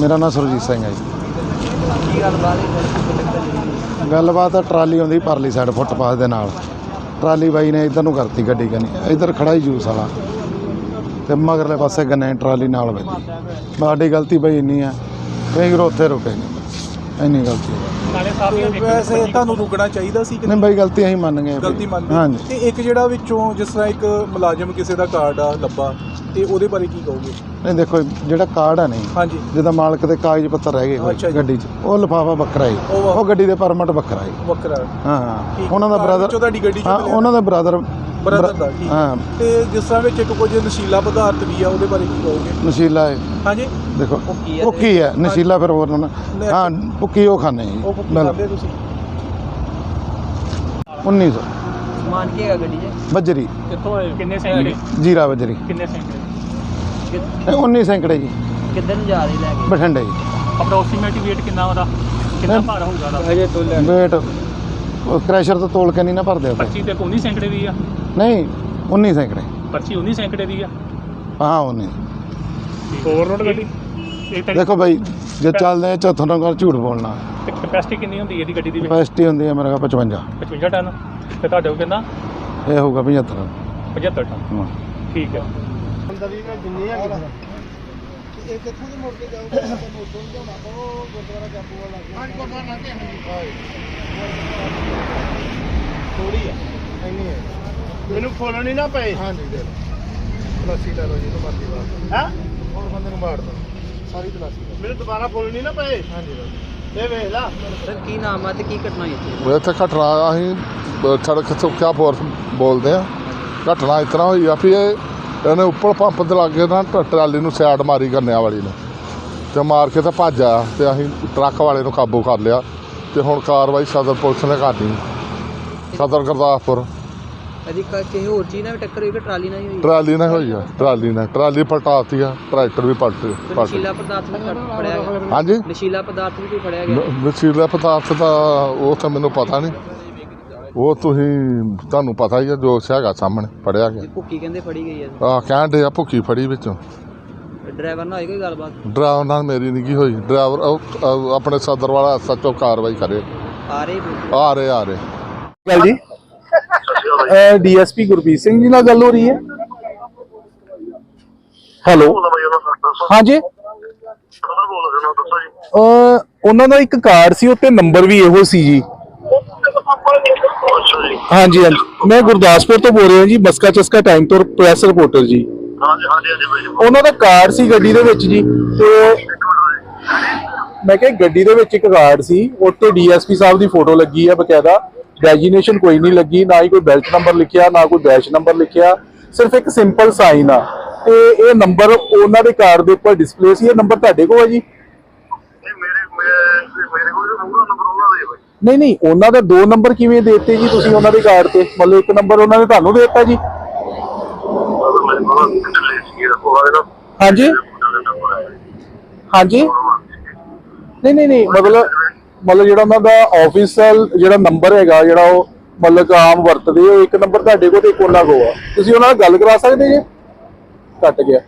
ਮੇਰਾ ਨਾਮ ਸੁਰਜੀਤ ਸਿੰਘ ਹੈ ਜੀ। ਕੀ ਗੱਲ ਬਾਤ ਹੈ ਗੱਲਬਾਤ ਆ ਟਰਾਲੀ ਆਉਂਦੀ ਪਰਲੀ ਸਾਈਡ ਫੁੱਟਪਾਥ ਦੇ ਨਾਲ। ਟਰਾਲੀ ਬਾਈ ਨੇ ਇਧਰ ਨੂੰ ਕਰਤੀ ਗੱਡੀ ਕਨੀ। ਇਧਰ ਖੜਾ ਹੀ ਜੂਸ ਵਾਲਾ। ਤੇ ਮਗਰਲੇ ਪਾਸੇ ਗੰਨੇ ਟਰਾਲੀ ਨਾਲ ਵੱਜੀ ਸਾਡੀ ਗਲਤੀ ਬਈ ਇੰਨੀ ਆ। ਕਈ ਉੱਥੇ ਰੁਕੇ ਨਹੀਂ ਇੰਨੀ ਗਲਤੀ। ਹੈ। ਨਾਲੇ ਸਾਹਿਬ ਵੈਸੇ ਤੁਹਾਨੂੰ ਰੁਕਣਾ ਚਾਹੀਦਾ ਸੀ ਕਿ ਨਹੀਂ ਬਈ ਗਲਤੀ ਅਸੀਂ ਮੰਨ ਗਏ ਗਲਤੀ ਮੰਨਦੇ ਹਾਂਜੀ। ਤੇ ਇੱਕ ਜਿਹੜਾ ਵਿੱਚੋਂ ਜਿਸ ਤਰ੍ਹਾਂ ਇੱਕ ਮੁਲਾਜ਼ਮ ਕਿਸੇ ਦਾ ਕਾਰਡ ਆ ਲੱਭਾ ਤੇ ਉਹਦੇ ਬਾਰੇ ਕੀ ਕਹੋਗੇ? ਨਹੀਂ ਦੇਖੋ ਜਿਹੜਾ ਕਾਰਡ ਆ ਨਹੀਂ ਹਾਂਜੀ। ਜਿਹਦਾ ਮਾਲਕ ਦੇ ਕਾਗਜ਼ ਪੱਤਰ ਰਹਿ ਗਏ ਹੋਏ ਜੀ। ਗੱਡੀ 'ਚ ਉਹ ਲਿਫਾਫਾ ਵੱਖਰਾ ਹੈ ਉਹ ਵਾ- ਉਹ ਗੱਡੀ ਦੇ ਪਰਮਿਟ ਵੱਖਰਾ ਹੈ ਵੱਖਰਾ। ਹਾਂ ਠੀਕ। ਉਹਨਾਂ ਦਾ ਕਾਰ ਬ੍ਰਦਰ ਵਿੱਚੋਂ ਤੁਹਾਡੀ ਗੱਡੀ ਚੋਂ ਹਾਂ ਮਿਲਿਆ? ਉਹਨਾਂ ਦਾ ਬ੍ਰਦਰ ਬ੍ਰਦਰ ਦਾ ਠੀਕ। ਹਾਂ। ਤੇ ਜਿਸ ਤਰ੍ਹਾਂ ਵਿੱਚ ਇੱਕ ਕੁਝ ਨਸ਼ੀਲਾ ਪਦਾਰਥ ਵੀ ਆ ਉਹਦੇ ਬਾਰੇ ਕੀ ਕਹੋਗੇ? ਨਸ਼ੀਲਾ ਹੈ ਹਾਂਜੀ। ਦੇਖੋ ਭੁੱਕੀ ਹੈ ਉਹ ਕੀ ਹੈ ਨਸ਼ੀਲਾ ਫਿਰ ਹੋਰ ਨਾ ਲੈ- ਹਾਂ ਭੁੱਕੀ ਉਹ ਖਾਣੇ ਜੀ ਉਹ ਤੁਸੀਂ। 1900 ਸਮਾਨ ਕੀ ਹੈਗਾ ਗੱਡੀ 'ਚ? ਬੱਜਰੀ। ਕਿੱਥੋਂ ਆਏ ਕਿੰਨੇ ਸੈਂਕੜੇ? ਜੀਰਾ ਬੱਜਰੀ। ਕਿੰਨੇ ਸੈਂਕੜੇ? ਕਿ- ਇਹ 19 ਸੈਂਕੜੇ ਜੀ। ਕਿੱਧਰ ਨੂੰ ਜਾ ਰਹੇ ਲੈ ਕੇ? ਬਠਿੰਡੇ ਜੀ। ਅਪਰੋਕਸੀਮੇਟ weight ਕਿੰਨਾ ਉਹਦਾ? ਕਿੰਨਾ ਭਾਰ ਹੋਊਗਾ ਉਹਦਾ? ਹਜੇ ਤੋਂ ਲੈ ਵੇਟ ਕ੍ਰੈਸ਼ਰ ਤੋਂ ਤੋਲ ਕੇ ਨਹੀਂ ਨਾ ਭਰਦੇ ਉੱਥੇ ਪਰਚੀ ਤੇ 19 ਸੈਂਕੜੇ ਦੀ ਆ। ਨਹੀਂ 19 ਸੈਂਕੜੇ। ਪਰਚੀ 19 ਸੈਂਕੜੇ ਦੀ ਆ। ਹਾਂ 19 ਓਵਰਲੋਡ ਗੱਡੀ? ਇਹ ਤਾਂ ਦੇਖੋ ਭਾਈ ਜੇ ਚੱਲਦੇ ਆ ਚੌਥੋਂ ਨੰਬਰ ਝੂਠ ਬੋਲਣਾ। ਕੈਪੈਸਿਟੀ ਕਿੰਨੀ ਹੁੰਦੀ ਹੈ ਇਹਦੀ ਗੱਡੀ ਦੀ ਕਪੈਸਿਟੀ ਹੁੰਦੀ ਹੈ ਮੇਰੇ ਕੋਲ 55 55 ਟਨ। ਤੇ ਤੁਹਾਡੇ ਕੋਲ ਕਿੰਨਾ? ਇਹ ਹੋਊਗਾ 75 75 ਟਨ। ਹਾਂ। ਠੀਕ ਹੈ। ਮੈਨੂੰ ਫੋਨ ਨਹੀਂ ਨਾ ਪਏ। ਹਾਂਜੀ ਦੇ ਤਲਾਸੀ ਲੈ ਲਓ ਜੀ ਤੋਂ ਮਰਜ਼ੀ ਬਾਤ ਹੈ? ਹੋਰ ਬੰਦੇ ਨੂੰ ਮਾਰ ਦੋ ਸਾਰੀ ਤਲਾਸੀ ਮੈਨੂੰ ਦੁਬਾਰਾ ਫੋਨ ਨਹੀਂ ਨਾ ਪਏ। ਹਾਂਜੀ ਇਹ ਵੇਖ ਲਾ। ਸਰ ਕੀ ਨਾਮ ਆ ਤੇ ਕੀ ਘਟਨਾ ਹੋਈ ਇੱਥੇ? ਇੱਥੇ ਘਟਨਾ ਅਸੀਂ ਸੜਕ ਸੁਰੱਖਿਆ ਫੋਰਸ ਬੋਲਦੇ ਆ। ਘਟਨਾ ਇਸ ਤਰ੍ਹਾਂ ਹੋਈ ਆ ਵੀ ਇਹ ਇਹਨੇ ਉੱਪਰ ਪੰਪ ਦੇ ਲਾਗੇ ਨਾ ਟ- ਟਰਾਲੀ ਨੂੰ ਸਾਈਡ ਮਾਰੀ ਗੰਨਿਆਂ ਵਾਲੀ ਨੇ। ਤੇ ਮਾਰ ਕੇ ਤੇ ਭੱਜ ਆਇਆ ਤੇ ਅਸੀਂ ਟਰੱਕ ਵਾਲੇ ਨੂੰ ਕਾਬੂ ਕਰ ਲਿਆ ਤੇ ਹੁਣ ਕਾਰਵਾਈ ਸਦਰ ਪੁਲਿਸ ਨੇ ਕਰਨੀ। ਸਦਰ ਗੁਰਦਾਸਪੁਰ। ਇਹਦੀ ਕ- ਕਿਸੇ ਹੋਰ ਚੀਜ਼ ਨਾਲ ਵੀ ਟੱਕਰ ਹੋਈ ਕਿ ਟਰਾਲੀ ਨਾਲ ਹੀ ਹੋਈ? ਟਰਾਲੀ ਨਾਲ ਹੋਈ ਆ ਟਰਾਲੀ ਨਾਲ। ਟਰਾਲੀ ਪਲਟਾਤੀ ਆ ਟਰੈਕਟਰ ਵੀ ਪਲਟ ਪਲਟ ਨਸ਼ੀਲਾ ਪਦਾਰਥ ਵੀ ਫੜ- ਫੜਿਆ ਗਿਆ? ਹਾਂਜੀ? ਨਸ਼ੀਲਾ ਪਦਾਰਥ ਵੀ ਕੋਈ ਫੜਿਆ ਗਿਆ? ਨ- ਨਸ਼ੀਲਾ ਪਦਾਰਥ ਦਾ ਉਹ ਤਾਂ ਮੈਨੂੰ ਪਤਾ ਨਹੀਂ। ਉਹ ਤੁਸੀਂ ਤੁਹਾਨੂੰ ਪਤਾ ਹੀ ਆ ਜੋ ਹੈਗਾ ਸਾਹਮਣੇ ਪੜਿਆ ਗਿਆ। ਭੁੱਕੀ ਕਹਿੰਦੇ ਫੜੀ ਗਈ ਹੈ ਆ ਕਹਿਣ ਦੇ ਆ ਭੁੱਖੀ ਫੜੀ ਵਿੱਚੋਂ। ਡਰਾਈਵਰ ਨਾਲ ਹੋਈ ਕੋਈ ਗੱਲਬਾਤ? ਡਰਾਈਵਰ ਨਾਲ ਮੇਰੀ ਨਹੀਂ ਕੀ ਹੋਈ। ਡਰਾਈਵਰ ਉਹ- ਉਹ ਆਪਣੇ ਸਦਰ ਵਾਲਾ ਸੱਚੋ ਕਾਰਵਾਈ ਕਰੇ। ਆ ਰਹੇ ਭੁੱਕੀ। ਆ ਰਹੇ ਆ ਰਹੇ। ਗੱਲ ਜੀ। ਡੀਐਸਪੀ ਗੁਰਬੀਰ ਸਿੰਘ ਜੀ ਨਾਲ ਗੱਲ ਹੋ ਰਹੀ ਹੈ। ਹੈਲੋ। ਹਾਂਜੀ। ਉਹਨਾਂ ਦਾ ਇੱਕ ਕਾਰਡ ਸੀ ਉੱਤੇ ਨੰਬਰ ਵੀ ਇਹੋ ਸੀ ਜੀ। ਹਾਂਜੀ ਹਾਂਜੀ। ਮੈਂ ਗੁਰਦਾਸਪੁਰ ਤੋਂ ਬੋਲ ਰਿਹਾ ਜੀ ਮਸਕਾ ਚਸਕਾ ਟਾਈਮ ਤੋਂ ਪ੍ਰੈਸ ਰਿਪੋਰਟਰ ਜੀ। ਉਹਨਾਂ ਦਾ ਕਾਰਡ ਸੀ ਗੱਡੀ ਦੇ ਵਿੱਚ ਜੀ ਤੇ ਮੈਂ ਕਿਹਾ ਗੱਡੀ ਦੇ ਵਿੱਚ ਇੱਕ ਕਾਰਡ ਸੀ ਉੱਤੇ ਡੀਐਸਪੀ ਸਾਹਿਬ ਦੀ ਫੋਟੋ ਲੱਗੀ ਹੈ ਬਕਾਇਦਾ। ਡੈਜੀਨੇਸ਼ਨ ਕੋਈ ਨਹੀਂ ਲੱਗੀ ਨਾ ਹੀ ਕੋਈ ਬੈਲਟ ਨੰਬਰ ਲਿਖਿਆ ਨਾ ਕੋਈ ਬੈਚ ਨੰਬਰ ਲਿਖਿਆ। ਸਿਰਫ ਇੱਕ ਸਿੰਪਲ ਸਾਈਨ ਆ। ਤੇ ਇਹ ਨੰਬਰ ਉਹਨਾਂ ਦੇ ਕਾਰਡ ਦੇ ਉੱਪਰ ਡਿਸਪਲੇ ਸੀ। ਇਹ ਨੰਬਰ ਤੁਹਾਡੇ ਕੋਲ ਹੈ ਜੀ? ਨਹੀਂ ਨਹੀਂ ਉਹਨਾਂ ਦਾ ਦੋ ਨੰਬਰ ਕਿਵੇਂ ਦੇਤੇ ਜੀ ਤੁਸੀਂ ਉਹਨਾਂ ਦੇ ਕਾਰਡ ਤੇ? ਮਤਲਬ ਇੱਕ ਨੰਬਰ ਉਹਨਾਂ ਨੇ ਤੁਹਾਨੂੰ ਦਿੱਤਾ ਜੀ? ਹਾਂਜੀ। ਹਾਂਜੀ। ਨਹੀਂ ਨਹੀਂ ਨਹੀਂ ਮਤਲਬ ਮਤਲਬ ਜਿਹੜਾ ਉਹਨਾਂ ਦਾ ਆਫੀਸ਼ੀਅਲ ਜਿਹੜਾ ਨੰਬਰ ਹੈਗਾ, ਜਿਹੜਾ ਉਹ ਮਤਲਬ ਆਮ ਵਰਤਦੇ ਉਹ ਇੱਕ ਨੰਬਰ ਤੁਹਾਡੇ ਕੋਲ ਤੇ ਇੱਕ ਉਹਨਾਂ ਕੋਲ ਆ। ਤੁਸੀਂ ਉਹਨਾਂ ਨਾਲ ਗੱਲ ਕਰਾ ਸਕਦੇ ਜੀ? ਕੱਟ ਗਿਆ।